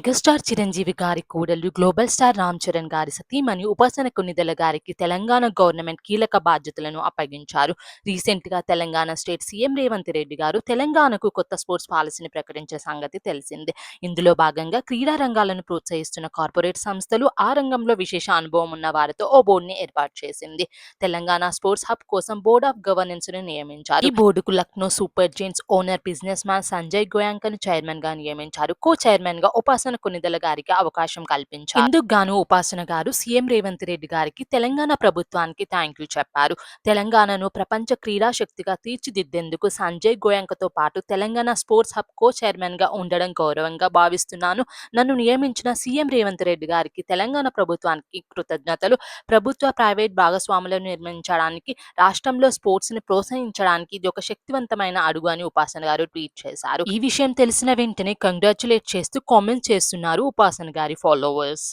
Megastar Chiranjeevi గారి కూడలు global star Ram Charan గారి సతీమణి ఉపాసన నిధుల గారికి తెలంగాణ గవర్నమెంట్ కీలక బాధ్యతలను అప్పగించారు. రీసెంట్గా తెలంగాణ స్టేట్ సీఎం రేవంత్ రెడ్డి గారు తెలంగాణకు కొత్త స్పోర్ట్స్ పాలసీని ప్రకటించే సంగతి తెలిసిందే. ఇందులో భాగంగా క్రీడా రంగాలను ప్రోత్సహిస్తున్న కార్పొరేట్ సంస్థలు ఆ రంగంలో విశేష అనుభవం ఉన్న వారితో ఓ బోర్డుని ఏర్పాటు చేసింది. తెలంగాణ స్పోర్ట్స్ హబ్ కోసం బోర్డ్ ఆఫ్ గవర్నెన్స్ను నియమించారు. ఈ బోర్డుకు Lucknow Super Giants owner businessman Sanjay గోయాంకను చైర్మన్గా నియమించారు. కో చైర్మన్గా ఉపాసన కొన్నిదల గారికి అవకాశం కల్పించారు. ఇందుకు గాను ఉపాసన గారు సీఎం రేవంత్ రెడ్డి గారికి తెలంగాణ ప్రభుత్వానికి థ్యాంక్ యూ చెప్పారు. తెలంగాణను ప్రపంచ క్రీడా శక్తిగా తీర్చిదిద్దేందుకు సంజయ్ గోయంకతో పాటు తెలంగాణ స్పోర్ట్స్ హబ్ కో చైర్మన్గా ఉండడం గౌరవంగా భావిస్తున్నాను. నన్ను నియమించిన సీఎం రేవంత్ రెడ్డి గారికి తెలంగాణ ప్రభుత్వానికి కృతజ్ఞతలు. ప్రభుత్వ ప్రైవేట్ భాగస్వాములను నిర్మించడానికి రాష్ట్రంలో స్పోర్ట్స్ని ప్రోత్సహించడానికి ఇది ఒక శక్తివంతమైన అడుగు అని ఉపాసన గారు ట్వీట్ చేశారు. ఈ విషయం తెలిసిన వెంటనే కంగ్రాచులేట్ చేస్తూ కామెంట్ చేస్తున్నారు ఉపాసన గారి ఫాలోవర్స్